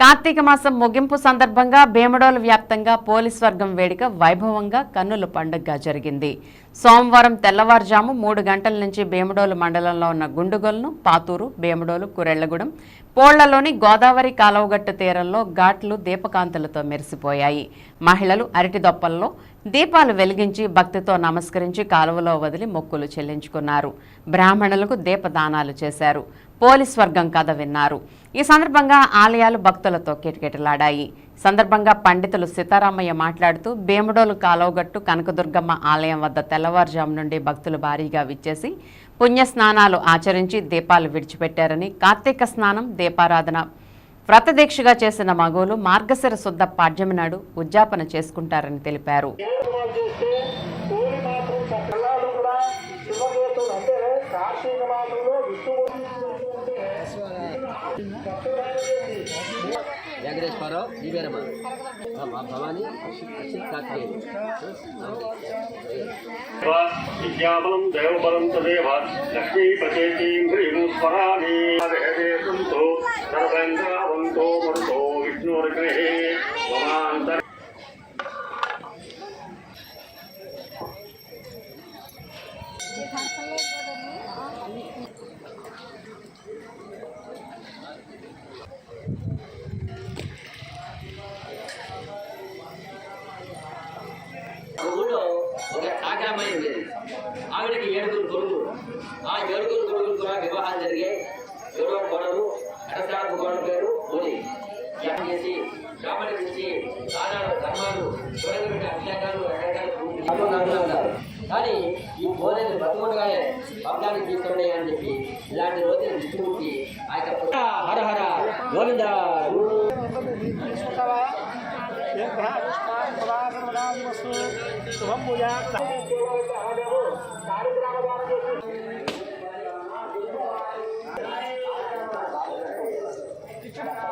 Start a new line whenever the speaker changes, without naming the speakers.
కార్తీక మాసం ముగింపు సందర్భంగా భీమడోలు వ్యాప్తంగా పోలీస్ వర్గం వేడుక వైభవంగా కన్నుల పండుగగా జరిగింది. సోమవారం తెల్లవారుజాము మూడు గంటల నుంచి భీమడోలు మండలంలో ఉన్న గుండుగొలను పాతూరు భీమడోలు కురెళ్ళగూడెం పోళ్ళలోని గోదావరి కాలువగట్టు తీరంలో ఘాట్లు దీపకాంతులతో మెరిసిపోయాయి. మహిళలు అరటి దొప్పల్లో దీపాలు వెలిగించి భక్తితో నమస్కరించి కాలువలో వదిలి మొక్కులు చెల్లించుకున్నారు. బ్రాహ్మణులకు దీపదానాలు చేశారు. పోలీస్ వర్గం కథ విన్నారు. ఈ సందర్భంగా ఆలయాలు భక్తులతో కిటకిటలాడాయి. సందర్భంగా పండితులు సీతారామయ్య మాట్లాడుతూ భీమడోలు కాలువగట్టు కనకదుర్గమ్మ ఆలయం వద్ద తెల్లవారుజాము నుండి భక్తులు భారీగా విచ్చేసి పుణ్యస్నానాలు ఆచరించి దీపాలు విడిచిపెట్టారని కార్తీక స్నానం దీపారాధన వ్రతదీక్షగా చేసిన మగువులు మార్గశిర శుద్ధ పాడ్యమి నాడు ఉద్యాపన చేసుకుంటారని తెలిపారు.
వెంకటేశ్వరరావు దివ్యరమ. మా భవాని అక్షిత్
విద్యాబలం తదేవ.
ఒక ఆవిడకి ఏడుగురు కొడుకు ఆ ఏడుగురు కొడుకులు కూడా వివాహాలు జరిగాయి. ఎవరో కొడరు అడసాడు కొడు పేరు పోలి త్యాగం చేసి బ్రాహ్మణి నుంచి ఆనాడు ధర్మాలు చూడగబెట్టి అభిషేకాలు రకరకాల ఉన్నారు కానీ ఈ భోజనం బతుకుండగానే పబ్లానికి తీసుకున్నాయి అని చెప్పి ఇలాంటి రోజులు విష్ణుమూర్తి ఆ యొక్క वस्तु शुभम
Thank you.